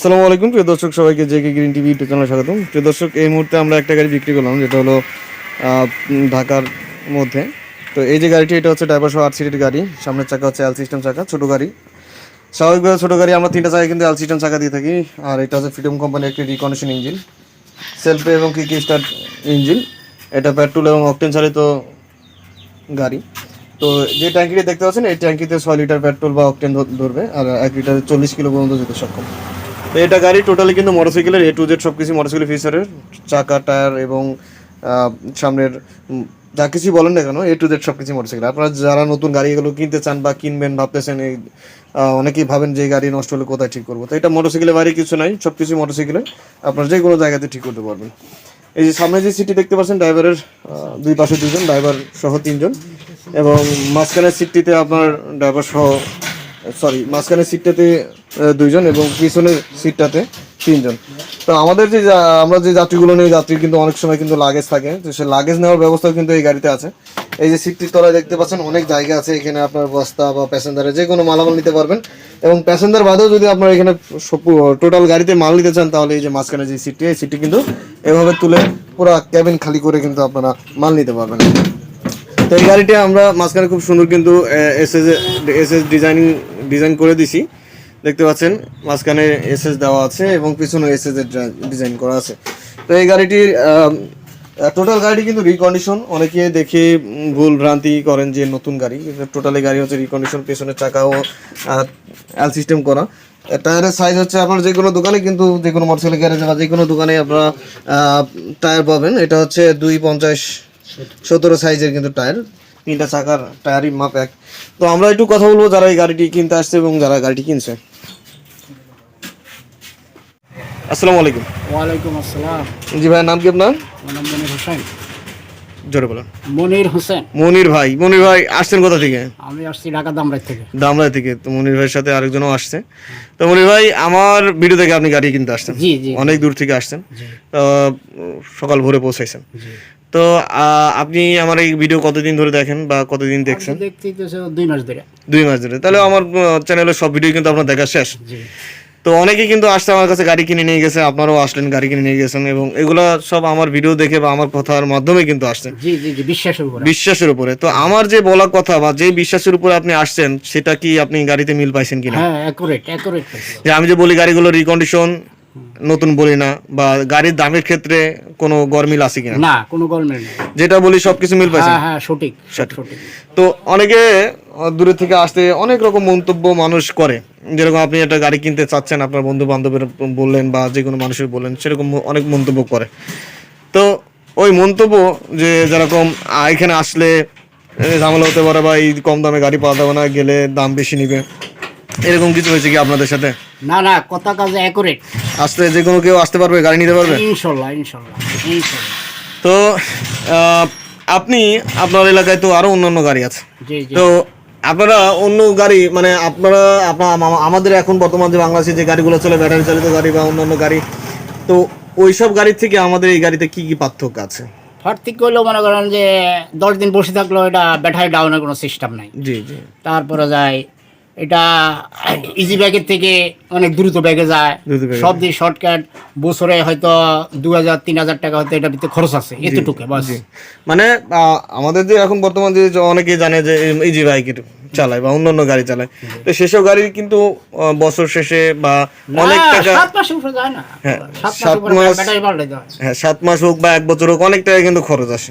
আসসালামু আলাইকুম, প্রিয় দর্শক, সবাইকে J K Green TV YouTube চ্যানেলে স্বাগতম। প্রিয় দর্শক, এই মুহূর্তে আমরা একটা গাড়ি বিক্রি করলাম, যেটা হলো ঢাকার মধ্যে। তো এই যে গাড়িটি, এটা হচ্ছে ড্রাইভার সহ আট সিটের গাড়ি। সামনের চাকা হচ্ছে এল সিস্টেম চাকা, ছোটো গাড়ি। স্বাভাবিকভাবে ছোটো গাড়ি, আমরা তিনটা চাকা কিন্তু এল সিস্টেম চাকা দিয়ে থাকি। আর এটা হচ্ছে ফ্রিডম কোম্পানির একটি রিকন্ডিশন ইঞ্জিন সেলফে এবং কিক স্টার্ট ইঞ্জিন এটা পেট্রোল এবং অকটেন চালিত গাড়ি। তো যে ট্যাঙ্কিটি দেখতে পাচ্ছেন, এই ট্যাঙ্কিতে ছয় লিটার পেট্রোল বা অকটেন ধরবে। আর এক লিটার চল্লিশ কিলো পর্যন্ত যেতে সক্ষম। তো এটা গাড়ি টোটালি কিন্তু মোটরসাইকেলের এ টু জেড সব কিছু মোটরসাইকেল ফিচারের চাকা টায়ার এবং সামনের যা কিছু বলেন না কেন এ টু জেড সব কিছু মোটরসাইকেল আপনারা যারা নতুন গাড়ি এগুলো কিনতে চান বা কিনবেন, ভাবতেছেন এই অনেকেই ভাবেন যে গাড়ি নষ্ট হলে কোথায় ঠিক করব। তো এটা মোটরসাইকেলের বাইরে কিছু নাই সব কিছু মোটরসাইকেলে আপনারা যে কোনো জায়গাতে ঠিক করতে পারবেন। এই যে সামনে যে সিটটি দেখতে পাচ্ছেন ড্রাইভারের দুই পাশে দুজন ড্রাইভার সহ তিনজন। এবং মাঝখানের সিটটিতে আপনার ড্রাইভার সহ সরি, মাঝখানের সিটটাতে দুইজন এবং পিছনের সিটটাতে তিনজন। তো আমাদের যে আমরা যে যাত্রীগুলো নিয়ে যাত্রী কিন্তু অনেক সময় কিন্তু লাগেজ থাকে, তো সে লাগেজ নেওয়ার ব্যবস্থা কিন্তু এই গাড়িতে আছে। এই যে সিটটির তলায় দেখতে পাচ্ছেন, অনেক জায়গা আছে, এখানে আপনার বস্তা বা প্যাসেঞ্জারে যে কোনো মালামাল নিতে পারবেন। এবং প্যাসেঞ্জার বাদেও যদি আপনার এখানে টোটাল গাড়িতে মাল নিতে চান, তাহলে এই যে মাঝখানে যে সিটটি, এই সিটটি কিন্তু এভাবে তুলে পুরো ক্যাবিন খালি করে কিন্তু আপনারা মাল নিতে পারবেন। তো এই গাড়িটি আমরা মাঝখানে খুব সুন্দর কিন্তু S S S S designing design করে দিছি। দেখতে পাচ্ছেন, মাঝখানে এস এস দেওয়া আছে এবং পিছনে এস এস এর ডিজাইন করা আছে। তো এই গাড়িটির টোটাল গাড়িটি কিন্তু রিকন্ডিশন অনেকে দেখে ভুল ভ্রান্তি করেন যে নতুন গাড়ি। টোটালি গাড়ি হচ্ছে রিকন্ডিশন পেছনের চাকাও এল সিস্টেম করা। টায়ারের সাইজ হচ্ছে আপনার যে কোনো দোকানে, কিন্তু যে কোনো মোটরসাইকেল গ্যারেজে বা যে কোনো দোকানে আপনারা টায়ার পাবেন। এটা হচ্ছে দুই পঞ্চাশ সতেরো সাইজের কিন্তু টায়ার তিনটা চাকার টায়ারই মাপ এক। তো আমরা একটু কথা বলব যারা এই গাড়িটি কিনতে আসছে এবং যারা গাড়িটি কিনছে। আসসালামু আলাইকুম। ওয়ালাইকুম আসসালাম। জি ভাইয়ের নাম কি আপনার? আমার নাম মনির হোসেন। জোরে বলেন। মনির হোসেন। মনির ভাই মনির ভাই আসছেন কোথা থেকে? আমি আসছি ঢাকা দামরাই থেকে। দামরা থেকে। তো মনির ভাইয়ের সাথে আরেকজনও আসছে। তো মনির ভাই আমার ভিডিও থেকে আপনি গাড়ি কিনতে আসছেন। জি জি। অনেক দূর থেকে আসছেন। তো সকাল ভোরে পৌঁছাইছেন। জি। তো আপনি আমার এই ভিডিও কতদিন ধরে দেখেন বা কতদিন দেখছেন? দুই মাস ধরে। দুই মাস ধরে। তাহলে আমার চ্যানেলের সব ভিডিও কিন্তু আপনার দেখা শেষ। তো অনেকেই কিন্তু আসছে আমার কাছে গাড়ি কিনে নিয়ে গেছে আপনারাও আসলেন গাড়ি কিনে নিয়ে গেছেন এবং এগুলো সব আমার ভিডিও দেখে বা আমার কথার মাধ্যমে কিন্তু আসছেন বিশ্বাসের উপরে। বিশ্বাসের উপরে। তো আমার যে বলা কথা বা যে বিশ্বাসের উপরে আপনি আসছেন সেটা কি আপনি গাড়িতে মিল পাইছেন কিনা? হ্যাঁ অ্যাকুরেট অ্যাকুরেট যে আমি যে বলি গাড়িগুলো রিকন্ডিশন নতুন বলি না বা গাড়ির দামের ক্ষেত্রে কোনো গরমিল আছে কিনা? না কোনো গভর্নমেন্ট নেই। যেটা বলি সবকিছু মিল পাইছেন হ্যাঁ হ্যাঁ সঠিক সঠিক। তো অনেকে দূরে থেকে আসতে অনেক রকম মন্তব্য মানুষ করে। যেরকম আপনি একটা গাড়ি কিনতে চাচ্ছেন আপনার বন্ধু বান্ধবের বললেন বা যে কোনো মানুষের বললেন সেরকম অনেক মন্তব্য করে। তো ওই মন্তব্য যে যেরকম এখানে আসলে ঝামেলা হতে পারে বা এই কম দামে গাড়ি পাওয়া যাবে না গেলে দাম বেশি নিবে। এরকম কিছু হয়েছে কি আপনাদের সাথে? না না কথা কাজে অ্যাকুরেট আসতে যে কোনো কেউ আসতে পারবে গাড়ি নিতে পারবে? ইনশাল্লাহ ইনশাল্লাহ ইনশাল্লাহ। তো আপনি আপনার এলাকায় তো আরও অন্যান্য গাড়ি আছে। তো আপনারা অন্য গাড়ি মানে আপনারা আপনা- আমা- আমাদের এখন বর্তমান যে বাংলাদেশে যে গাড়িগুলো চলে ব্যাটারি চালিত গাড়ি বা অন্যান্য গাড়ি তো ওইসব গাড়ির থেকে আমাদের এই গাড়িতে কি কি পার্থক্য আছে? ঠিক করলেও মনে করেন যে দশ দিন বসে থাকলেও এটা ব্যাটারি ডাউনের কোনো সিস্টেম নাই। জি জি। তারপরে যায় এটা ইজি ব্যাগের থেকে অনেক দ্রুত ব্যাগে যায়। সব দিয়ে শর্টকাট বছরে হয়তো দু হাজার তিন হাজার টাকা হয়তো এটা ভিতরে খরচ আছে এতটুকু বাস। মানে আমাদের যে এখন বর্তমান যে অনেকে অনেকেই জানে যে ইজি বাইক চালায় বা অন্যান্য গাড়ি চালায়। তো সেসব গাড়ি কিন্তু বছর শেষে বা অনেক টাকা সাত মাসে হ্যাঁ, সাত মাস হয় সাত মাস হোক বা এক বছর হোক অনেক টাকা কিন্তু খরচ আসে।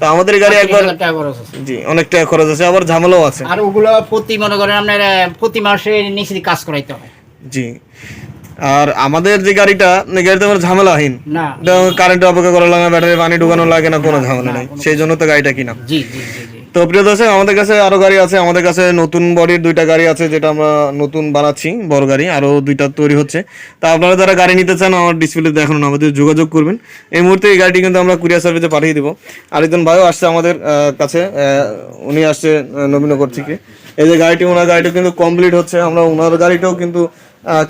তো আমাদের গাড়ি একবার খরচ আছে। জি অনেক টাকা খরচ আছে আবার ঝামেলাও আছে। আর ওগুলো প্রতি মনে করেন আপনার প্রতি মাসে নিচে কাজ করাইতে হয়। জি। আর আমাদের যে গাড়িটা গাড়িতে আমার ঝামেলাহীন। না। কারেন্ট অপেক্ষা করা লাগে ব্যাটারি পানি ঢুকানো লাগে না কোনো ঝামেলা নেই। সেই জন্য তো গাড়িটা কিনা। জি জি। তো প্রিয় দর্শক আমাদের কাছে আরও গাড়ি আছে। আমাদের কাছে নতুন বডির দুইটা গাড়ি আছে যেটা আমরা নতুন বানাচ্ছি বড় গাড়ি। আরও দুইটা তৈরি হচ্ছে। তা আপনারা যারা গাড়ি নিতে চান আমার ডিসপ্লে দেখানো আমাদের যোগাযোগ করবেন। এই মুহূর্তে এই গাড়িটি কিন্তু আমরা কুরিয়ার সার্ভিসে পাঠিয়ে দিব। আরেকজন ভাইও আসছে আমাদের কাছে। উনি আসছে নবীনগর থেকে। এই যে গাড়িটি ওনার গাড়িটা কিন্তু কমপ্লিট হচ্ছে। আমরা ওনার গাড়িটাও কিন্তু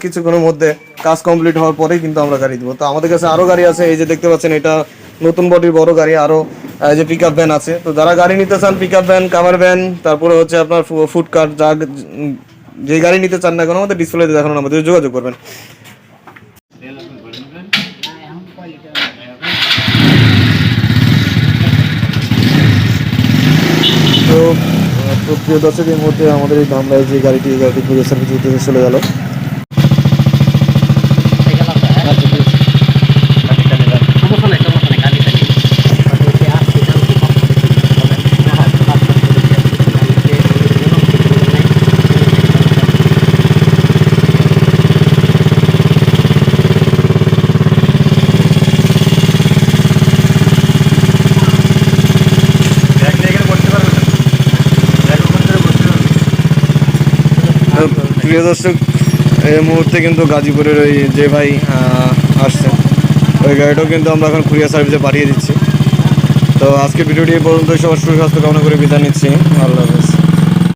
কিছুক্ষণের মধ্যে কাজ কমপ্লিট হওয়ার পরেই কিন্তু আমরা গাড়ি দিব। তো আমাদের কাছে আরও গাড়ি আছে। এই যে দেখতে পাচ্ছেন এটা নতুন বডির বড় গাড়ি। আরও আহ, যে পিক আপ ভ্যান আছে। তো যারা গাড়ি নিতে চান pick up van cover van তারপরে হচ্ছে আপনার ফুড কার্ট যা যে গাড়ি নিতে চান না কেন, আমাদের ডিসপ্লেতে দেখানো আমাদের যোগাযোগ করবেন। তো প্রিয় দর্শক, এই মুহূর্তে আমাদের এই ধামরায় যে গাড়িটি গাড়িটি গাড়িটি সার্ভিস দিতে চলে গেল। প্রিয় দর্শক, এই মুহূর্তে কিন্তু গাজীপুরের ওই যে ভাই আসছে আসছেন, ওই গাড়িটাও কিন্তু আমরা এখন কুরিয়ার সার্ভিসে পাঠিয়ে দিচ্ছি। তো আজকে ভিডিওটি পর্যন্ত সবার সুস্বাস্থ্য কামনা করে বিদায় নিচ্ছি। আল্লাহ হাফেজ।